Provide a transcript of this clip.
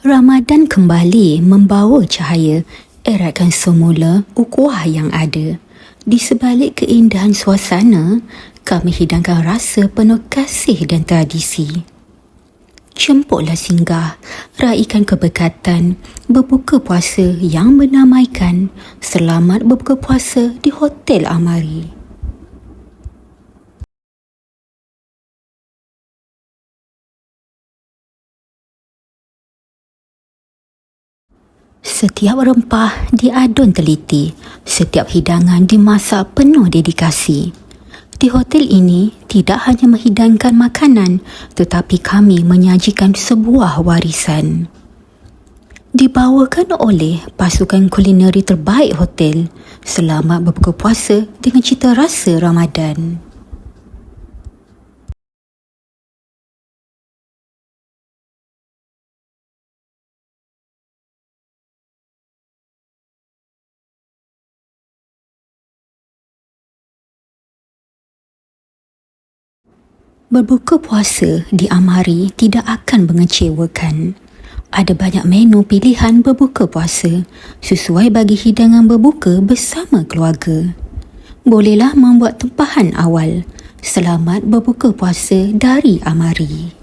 Ramadan kembali membawa cahaya eratkan semula ukuah yang ada. Di sebalik keindahan suasana, kami hidangkan rasa penuh kasih dan tradisi. Cempuklah singgah, raikan keberkatan, berbuka puasa yang menamaikan selamat berbuka puasa di Hotel Amari. Setiap rempah diadun teliti, setiap hidangan dimasak penuh dedikasi. Di hotel ini tidak hanya menghidangkan makanan, tetapi kami menyajikan sebuah warisan. Dibawakan oleh pasukan kulineri terbaik hotel. Selamat berbuka puasa dengan cita rasa Ramadan. Berbuka puasa di Amari tidak akan mengecewakan. Ada banyak menu pilihan berbuka puasa sesuai bagi hidangan berbuka bersama keluarga. Bolehlah membuat tempahan awal. Selamat berbuka puasa dari Amari.